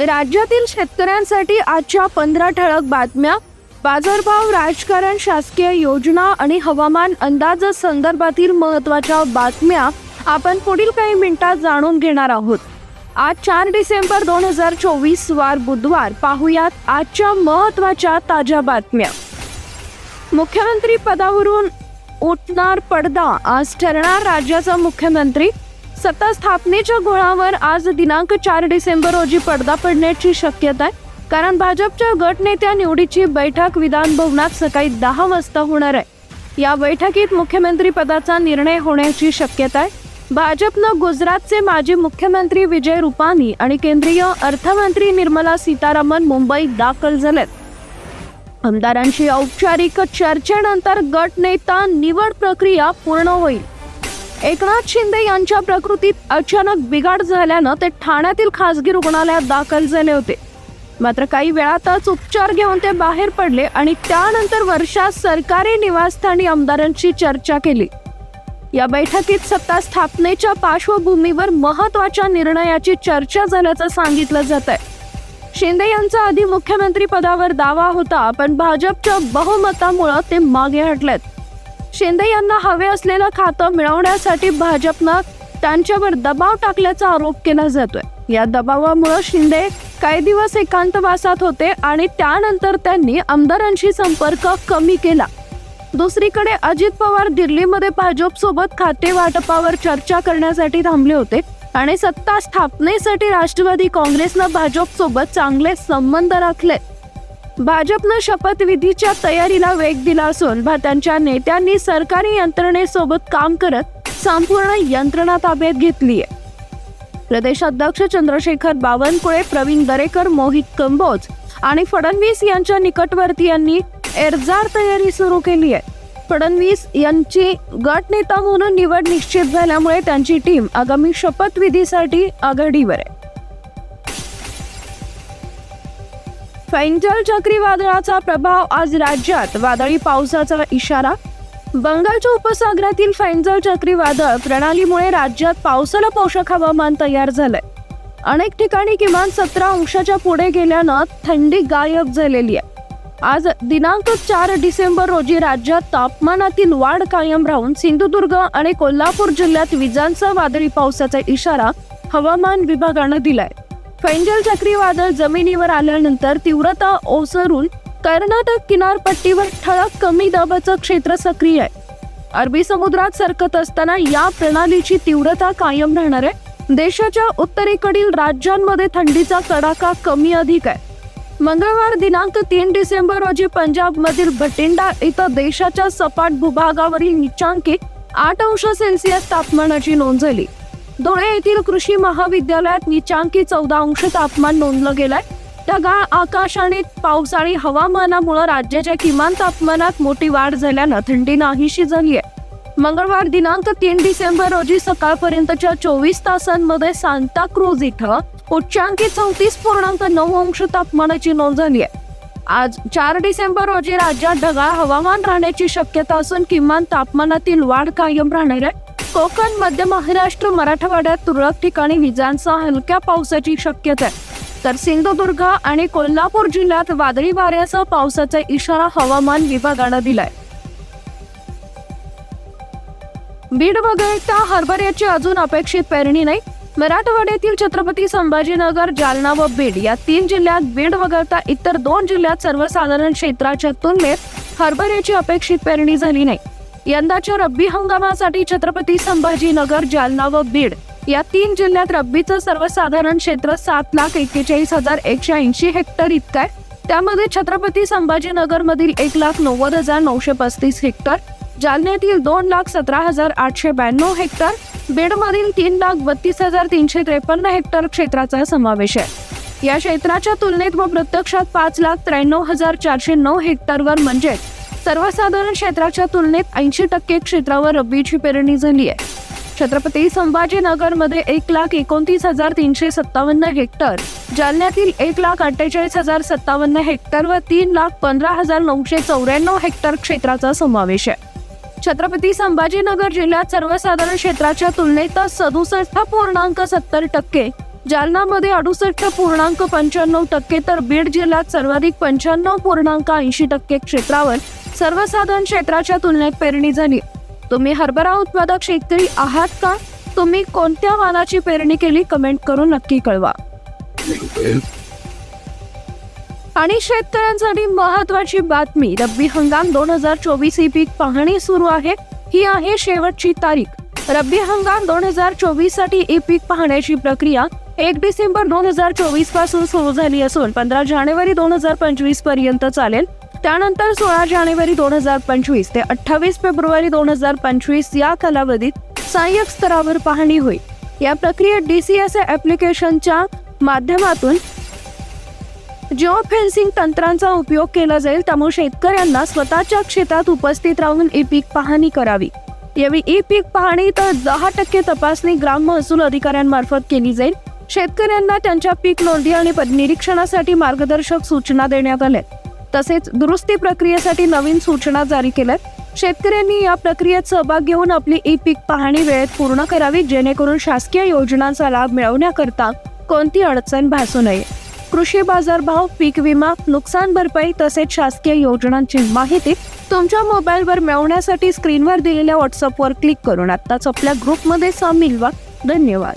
राज्यातील शेतकऱ्यांसाठी आजच्या पंधरा ठळक बातम्या बाजारभाव राजकारण शासकीय योजना आणि हवामान अंदाज संदर्भातील महत्त्वाच्या बातम्या आपण पुढील काही मिनिटात जाणून घेणार आहोत. आज चार डिसेंबर दोन हजार चोवीस वार बुधवार पाहुयात आजच्या महत्त्वाच्या ताज्या बातम्या. मुख्यमंत्री पदावरून उठणार पडदा आज ठरणार राज्याचा मुख्यमंत्री सत्ता स्थापनेच्या घोळावर आज दिनांक चार डिसेंबर रोजी पडदा पडण्याची शक्यता आहे. कारण भाजपच्या गटनेत्या निवडीची बैठक विधान भवनात सकाळी दहा वाजता होणार आहे. या बैठकीत मुख्यमंत्री पदाचा निर्णय होण्याची शक्यता आहे. भाजपनं गुजरातचे माजी मुख्यमंत्री विजय रुपानी आणि केंद्रीय अर्थमंत्री निर्मला सीतारामन मुंबईत दाखल झालेत. आमदारांशी औपचारिक चर्चेनंतर गटनेता निवड प्रक्रिया पूर्ण होईल. एकनाथ शिंदे यांच्या प्रकृतीत अचानक बिघाड झाल्यानं ते ठाण्यातील खासगी रुग्णालयात दाखल झाले होते. मात्र काही वेळातच उपचार घेऊन ते बाहेर पडले आणि त्यानंतर वर्षात सरकारी निवासस्थानी आमदारांची चर्चा केली. या बैठकीत सत्ता स्थापनेच्या पार्श्वभूमीवर महत्त्वाच्या निर्णयाची चर्चा झाल्याचं सांगितलं जात आहे शिंदे यांचा आधी मुख्यमंत्री पदावर दावा होता पण भाजपच्या बहुमतामुळं ते मागे हटलेत. शिंदे यांना हवे असलेलं खातं मिळवण्यासाठी भाजपनं त्यांच्यावर दबाव टाकल्याचा आरोप केला जातोय. या दबावामुळे शिंदे काही दिवस एकांतवासात होते आणि त्यानंतर त्यांनी आमदारांशी संपर्क कमी केला. दुसरीकडे अजित पवार दिल्लीमध्ये भाजप सोबत खाते वाटपावर चर्चा करण्यासाठी थांबले होते आणि सत्ता स्थापनेसाठी राष्ट्रवादी काँग्रेसनं भाजप सोबत चांगले संबंध राखले. भाजपनं शपथविधीच्या तयारीला वेग दिला असून भा- त्यांच्या नेत्यांनी सरकारी यंत्रणेसोबत काम करत संपूर्ण यंत्रणा ताब्यात घेतली आहे. प्रदेशाध्यक्ष चंद्रशेखर बावनकुळे प्रवीण दरेकर मोहित कंबोज आणि फडणवीस यांच्या निकटवर्तीयांनी एरजार तयारी सुरू केली आहे. फडणवीस यांची गटनेता म्हणून निवड निश्चित झाल्यामुळे त्यांची टीम आगामी शपथविधीसाठी आघाडीवर आहे. फेंटल चक्रीवादळाचा प्रभाव आज राज्यात. वादळी पावसाचा इशारा. बंगालच्या उपसागरातील फैंजल चक्रीवादळ प्रणालीमुळे राज्यात पावसाला पोषक हवामान तयार झालंय. अनेक ठिकाणी किमान सतरा अंशाच्या पुढे गेल्यानं थंडी गायब झालेली आहे. आज दिनांक चार डिसेंबर रोजी राज्यात तापमानातील वाढ कायम राहून सिंधुदुर्ग आणि कोल्हापूर जिल्ह्यात विजांचा वादळी पावसाचा इशारा हवामान विभागानं दिलाय. फैंजल चक्रीवादळ जमिनीवर आल्यानंतर तीव्रता ओसरून कर्नाटक किनारपट्टीवर ठळक कमी दाबाचं क्षेत्र सक्रिय आहे. अरबी समुद्रात सरकत असताना या प्रणालीची तीव्रता कायम राहणार आहे. देशाच्या उत्तरेकडील राज्यांमध्ये थंडीचा कडाका कमी अधिक आहे. मंगळवार दिनांक तीन डिसेंबर रोजी पंजाबमधील भटिंडा इथं देशाच्या सपाट भूभागावरील निचांकी आठ अंश सेल्सिअस तापमानाची नोंद झाली. धुळे येथील कृषी महाविद्यालयात निचांकी चौदा अंश तापमान नोंदलं गेलंय. ढगाळ आकाश आणि पावसाळी हवामानामुळे राज्याच्या किमान तापमानात मोठी वाढ झाल्यानं थंडी नाहीशी झाली आहे. मंगळवार दिनांक तीन डिसेंबर रोजी सकाळपर्यंतच्या चोवीस तासांमध्ये सांताक्रूज इथं उच्चांकी चौतीस पूर्णांक नऊ अंश तापमानाची नोंद झाली आहे. आज चार डिसेंबर रोजी राज्यात ढगाळ हवामान राहण्याची शक्यता असून किमान तापमानातील वाढ कायम राहणार आहे. कोकण मध्य महाराष्ट्र मराठवाड्यात तुरळक ठिकाणी विजांचा हलक्या पावसाची शक्यता आहे. तर सिंधुदुर्ग आणि कोल्हापूर जिल्ह्यात वादळी वाऱ्यासह पावसाचा इशारा हवामान विभागानं दिलाय. बीड वगळता हरभऱ्याची अजून अपेक्षित पेरणी नाही. मराठवाड्यातील छत्रपती संभाजीनगर जालना व बीड या तीन जिल्ह्यात बीड वगळता इतर दोन जिल्ह्यात सर्वसाधारण क्षेत्राच्या तुलनेत हरभऱ्याची अपेक्षित पेरणी झाली नाही. यंदाच्या रब्बी हंगामासाठी छत्रपती संभाजीनगर जालना व बीड या तीन जिल्ह्यात रब्बीचं सर्वसाधारण क्षेत्र सात लाख एक्केचाळीस हजार एकशे ऐंशी हेक्टर इतकं आहे. त्यामध्ये छत्रपती संभाजीनगर मधील एक लाख नव्वद हजार नऊशे पस्तीस हेक्टर जालन्यातील दोन लाख सतरा हजार आठशे ब्याण्णव हेक्टर बीडमधील तीन लाख बत्तीस हजार तीनशे त्रेपन्न हेक्टर क्षेत्राचा समावेश आहे. या क्षेत्राच्या तुलनेत व प्रत्यक्षात पाच लाख त्र्याण्णव हजार चारशे नऊ हेक्टरवर म्हणजे सर्वसाधारण क्षेत्राच्या तुलनेत ऐंशी टक्के क्षेत्रावर रब्बीची पेरणी झाली आहे. छत्रपती संभाजीनगरमध्ये एक लाख एकोणतीस हजार तीनशे सत्तावन्न हेक्टर जालन्यातील एक लाख अठ्ठेचाळीस हजार सत्तावन्न हेक्टर व तीन लाख पंधरा हजार नऊशे चौऱ्याण्णव हेक्टर क्षेत्राचा समावेश आहे. छत्रपती संभाजीनगर जिल्ह्यात सर्वसाधारण क्षेत्राच्या तुलनेत सदुसष्ट पूर्णांक सत्तर टक्के जालनामध्ये अडुसष्ट पूर्णांक पंच्याण्णव टक्के तर बीड जिल्ह्यात सर्वाधिक पंच्याण्णव पूर्णांक ऐंशी टक्के क्षेत्रावर सर्वसाधारण क्षेत्राच्या तुलनेत पेरणी झाली. तुम्ही हरभरा उत्पादक शेतकरी आहात का? तुम्ही कोणत्या वाहनाची पेरणी केली? कमेंट करून नक्की कळवा. आणि शेतकऱ्यांसाठी महत्वाची बातमी रब्बी हंगाम दोन हजार चोवीस ही पीक पाहणी सुरू आहे. ही आहे शेवटची तारीख. रब्बी हंगाम दोन हजार चोवीससाठी ई पीक पाहण्याची प्रक्रिया एक डिसेंबर दोन हजार चोवीसपासून सुरू झाली असून पंधरा जानेवारी दोन हजार पंचवीसपर्यंत चालेल. त्यानंतर सोळा जानेवारी दोन हजार पंचवीस ते अठ्ठावीस फेब्रुवारी दोन हजार पंचवीस या कालावधीत सहाय्यक स्तरावर पाहणी होईल. या प्रक्रियेत डीसीएस ऍप्लिकेशनच्या माध्यमातून जिओ फेन्सिंग तंत्रांचा उपयोग केला जाईल त्यामुळे शेतकऱ्यांना स्वतःच्या क्षेत्रात उपस्थित राहून ई पीक पाहणी करावी. यावेळी ई पीक पाहणी तर दहा टक्के तपासणी ग्राम महसूल अधिकाऱ्यांमार्फत केली जाईल. शेतकऱ्यांना त्यांच्या पीक नोंदी आणि निरीक्षणासाठी मार्गदर्शक सूचना देण्यात आल्या तसेच दुरुस्ती प्रक्रियेसाठी नवीन सूचना जारी केल्यात. शेतकऱ्यांनी या प्रक्रियेत सहभाग घेऊन आपली ई पीक पाहणी वेळेत पूर्ण करावी जेणेकरून शासकीय योजनांचा लाभ मिळवण्याकरता कोणती अडचण भासू नये. कृषी बाजार भाव पीक विमा नुकसान भरपाई तसेच शासकीय योजनांची माहिती तुमच्या मोबाईलवर मिळवण्यासाठी स्क्रीनवर दिलेल्या व्हॉट्सअपवर क्लिक करून आत्ताच आपल्या ग्रुपमध्ये सामील व्हा. धन्यवाद.